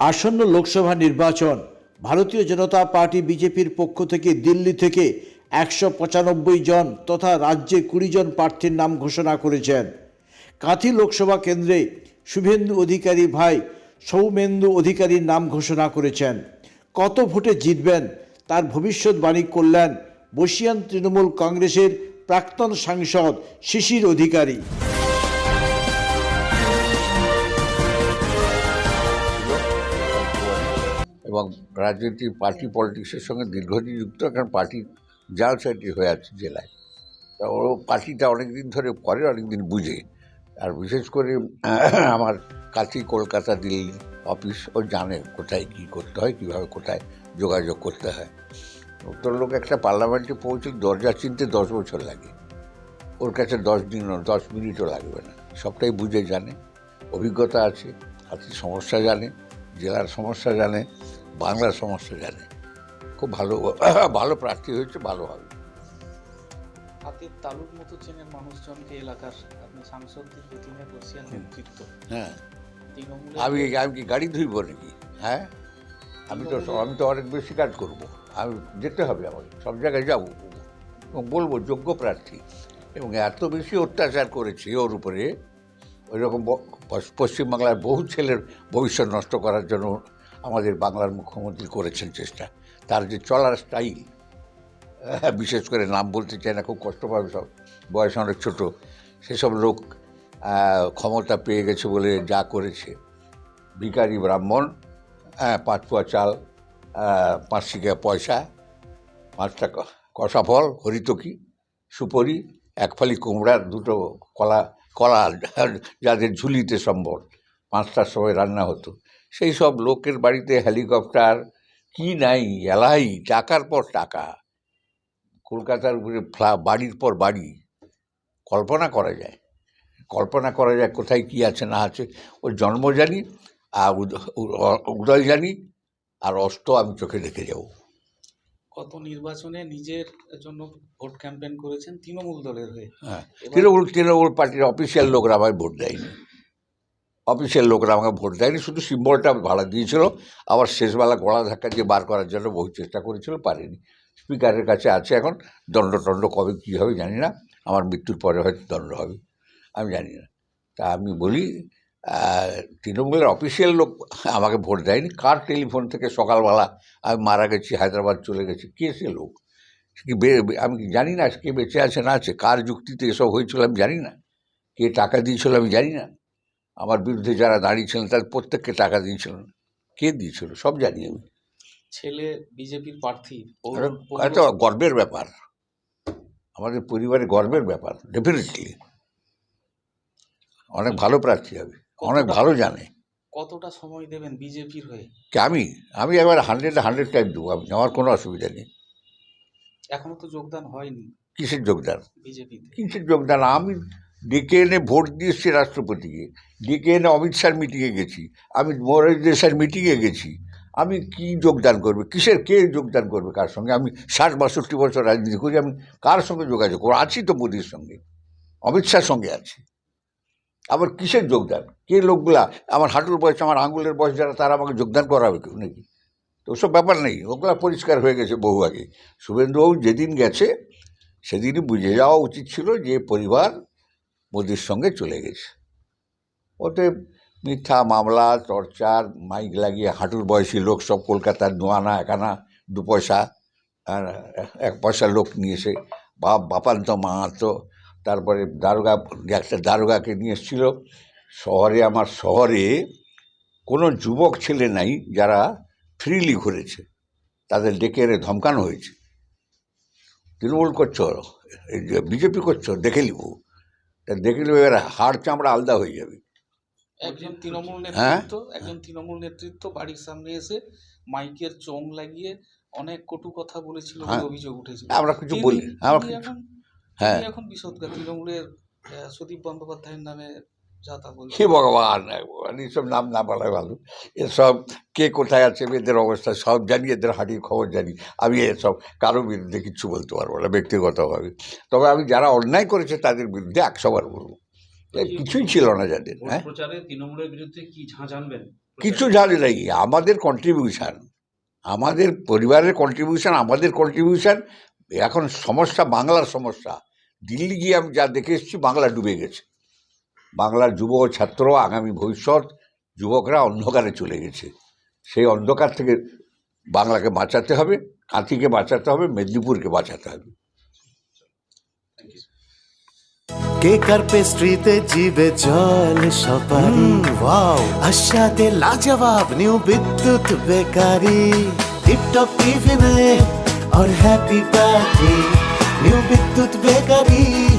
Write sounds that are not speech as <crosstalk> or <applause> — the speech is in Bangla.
আসন্ন লোকসভা নির্বাচন, ভারতীয় জনতা পার্টি বিজেপির পক্ষ থেকে দিল্লি থেকে একশো পঁচানব্বই জন তথা রাজ্যে কুড়ি জন প্রার্থীর নাম ঘোষণা করেছেন। কাঁথি লোকসভা কেন্দ্রে শুভেন্দু অধিকারী ভাই সৌমেন্দু অধিকারীর নাম ঘোষণা করেছেন। কত ভোটে জিতবেন, তার ভবিষ্যৎবাণী করলেন বসিয়ান তৃণমূল কংগ্রেসের প্রাক্তন সাংসদ শিশির অধিকারী। এবং রাজনীতি পার্টি পলিটিক্সের সঙ্গে দীর্ঘদিন যুক্ত, কারণ পার্টি জাল সাইটি হয়ে আছে জেলায়। তা ও পার্টিটা অনেক দিন ধরে করে অনেক দিন বুঝে। আর বিশেষ করে <clears throat> আমার কাছেই কলকাতা, দিল্লি অফিস, ও জানে কোথায় কী করতে হয়, কীভাবে কোথায় যোগাযোগ করতে হয়। উত্তর লোক একটা পার্লামেন্টে পৌঁছে দরজা চিনতে দশ বছর লাগে। ওর কাছে দশ দিন, দশ মিনিটও লাগবে না। সবটাই বুঝে জানে, অভিজ্ঞতা আছে, হাতির সমস্যা জানে, জেলার সমস্যা জানে বাংলার সমস্যা জানে। খুব ভালো ভালো প্রার্থী হয়েছে ভালো হবে। হাতের তালুর মতো চেনেন মানুষজনকে এলাকার আপনি নেতৃত্ব হ্যাঁ। আমি আমি কি গাড়ি ধুইব নাকি? হ্যাঁ? আমি তো আমি তো অনেক বেশি কাজ করব। আমি যেতে হবে আমাকে সব জায়গায় যাব। এবং বলব যোগ্য প্রার্থী। এবং এত বেশি অত্যাচার করেছে ওর উপরে। ওই রকম পশ্চিমবাংলার বহু ছেলের ভবিষ্যৎ নষ্ট করার জন্য আমাদের বাংলার মুখ্যমন্ত্রী করেছেন চেষ্টা। তার যে চলার স্টাইল বিশেষ করে নাম বলতে চাই না, খুব কষ্ট পাবে সব, বয়স অনেক ছোটো, সেসব লোক ক্ষমতা পেয়ে গেছে বলে যা করেছে। ভিকারি ব্রাহ্মণ হ্যাঁ পাঁচ পোয়া চাল পাঁচ শিকা পয়সা পাঁচটা কষা ফল, হরিতকি, সুপরি, এক ফালি কুমড়ার দুটো কলা কলা, যাদের ঝুলিতে সম্ভব, পাঁচটার সময় রান্না হতো। সেই সব লোকের বাড়িতে হেলিকপ্টার কি নাই এলাই টাকার পর টাকা। কলকাতার উপরে ফ্লা- বাড়ির পর বাড়ি। কল্পনা করা যায়। কল্পনা করা যায় কোথায় কি আছে না আছে। ওর জন্ম জানি আর উদয় জানি আর অস্ত আমি চোখে দেখে যাব। কত নির্বাচনে নিজের জন্য ভোট ক্যাম্পেইন করেছেন তৃণমূল দলের হয়ে। হ্যাঁ। তৃণমূল তৃণমূল পার্টির অফিসিয়াল লোকরা আমায় ভোট দেয়নি। অফিসিয়াল লোকরা আমাকে ভোট দেয়নি, শুধু সিম্বলটা ভাড়া দিয়েছিল। আবার শেষবেলা গলা ধাক্কা দিয়ে বার করার জন্য বহু চেষ্টা করেছিল, পারেনি। স্পিকারের কাছে আছে এখন, দণ্ড টণ্ড কবে কী হবে জানি না, আমার মৃত্যুর পরে হয়তো দণ্ড হবে, আমি জানি না। তা আমি বলি তৃণমূলের অফিসিয়াল লোক আমাকে ভোট দেয়নি, কার টেলিফোন থেকে সকালবেলা আমি মারা গেছি, হায়দ্রাবাদ চলে গেছি, কে সে লোক? কি আমি জানি না, কে বেঁচে আছে না আছে, কার যুক্তিতে এসব হয়েছিল আমি জানি না, কে টাকা দিয়েছিল আমি জানি না। আমার বিরুদ্ধে যারা দাঁড়িয়েছিলেন তাদের প্রত্যেককে টাকা দিয়েছিলেন। কে দিয়েছিল? সব জানি আমি। ছেলে বিজেপির প্রার্থী এটা- গর্বের ব্যাপার। আমাদের পরিবারে গর্বের ব্যাপার ডেফিনেটলি অনেক ভালো প্রার্থী হবে অনেক ভালো জানে। কতটা সময় দেবেন বিজেপির হয়ে? কি আমি? আমি এবার হান্ড্রেড হান্ড্রেড টাইম দেবো আমি আমার কোনো অসুবিধা নেই। এখনও তো যোগদান হয়নি কিসের যোগদান? বিজেপি কিসের যোগদান? আমি ডেকে এনে ভোট দিয়েছি রাষ্ট্রপতিকে। ডেকে এনে অমিত শাহর মিটিংয়ে গেছি। আমি মোরারজি দেশাইয়ের মিটিংয়ে গেছি। আমি কি যোগদান করবে? কিসের কে যোগদান করবে? কার সঙ্গে? আমি ষাট বাষট্টি বছর রাজনীতি করি, আমি কার সঙ্গে যোগাযোগ করব? আছি তো মোদির সঙ্গে। অমিত শাহর সঙ্গে আছি। আবার কিসের যোগদান? কে লোকগুলা? আমার হাঁটুর বয়স, আমার আঙুলের বয়স যারা, তারা আমাকে যোগদান করাবে কেউ নাকি? তো ওসব ব্যাপার নেই। ওগুলো পরিষ্কার হয়ে গেছে বহু আগে। শুভেন্দুবাবু যেদিন গেছে, সেদিনই বুঝে যাওয়া উচিত ছিল যে পরিবার মোদির সঙ্গে চলে গেছে। ওতে মিথ্যা মামলা, টর্চার, মাইক লাগিয়ে হাঁটুর বয়সী লোক সব কলকাতার দোয়ানা একানা, দু পয়সা এক পয়সা লোক নিয়েছে বাপ বাপান্ত মাহাতো তারপরে দারোগা, একটা দারোগাকে নিয়ে এসেছিল। শহরে, আমার শহরে কোনো যুবক ছেলে নাই যারা ফ্রিলি ঘুরেছে। তাদের ডেকে এনে ধমকানো হয়েছে। তৃণমূল করছ বিজেপি করছ, দেখে নিব। তা দেখলে এবার হাড় চামড়া আলাদা হয়ে যাবে একজন তৃণমূল হ্যাঁ? নেতৃত্ব একজন তৃণমূল নেতৃত্ব বাড়ির সামনে এসে মাইকের চং লাগিয়ে অনেক কটু কথা বলেছিল হ্যাঁ। অভিযোগ উঠেছিল আমরা কিছু বলি আমরা এখন হ্যাঁ এখন বিশোধকা তৃণমূলের সুদীপ বন্দ্যোপাধ্যায়ের নামে হে ভগবান? ভগবান এইসব নাম না বলাই ভালো। এসব কে কোথায় আছে এদের অবস্থা সব জানি এদের হাঁটির খবর জানি। আমি এসব কারও বিরুদ্ধে কিচ্ছু বলতে পারব না ব্যক্তিগতভাবে। তবে আমি যারা অন্যায় করেছে তাদের বিরুদ্ধে একশো বার বলব কিছুই ছিল না যাদের হ্যাঁ? তৃণমূলের বিরুদ্ধে কি জানবেন? কিছু জানি নেই। আমাদের কন্ট্রিবিউশন আমাদের পরিবারের কন্ট্রিবিউশন আমাদের কন্ট্রিবিউশন এখন সমস্যা বাংলার সমস্যা। দিল্লি গিয়ে আমি যা দেখে এসেছি বাংলা ডুবে গেছে। বাংলার যুব ও ছাত্র আগামী ভবিষ্যৎ যুবকরা অন্ধকারে চলে গেছে। সেই অন্ধকার থেকে বাংলাকে বাঁচাতে হবে কাঁথিকে বাঁচাতে হবে মেদিনীপুরকে বাঁচাতে হবে। কেক আর পেস্ট্রিতে জিবে জল সপারি? ওয়াও। আশাতে লাজবাব নিউ বিদ্যুৎ বেকারি। টিপটপ টিফিনে আর happy party. New Bidyut bakery.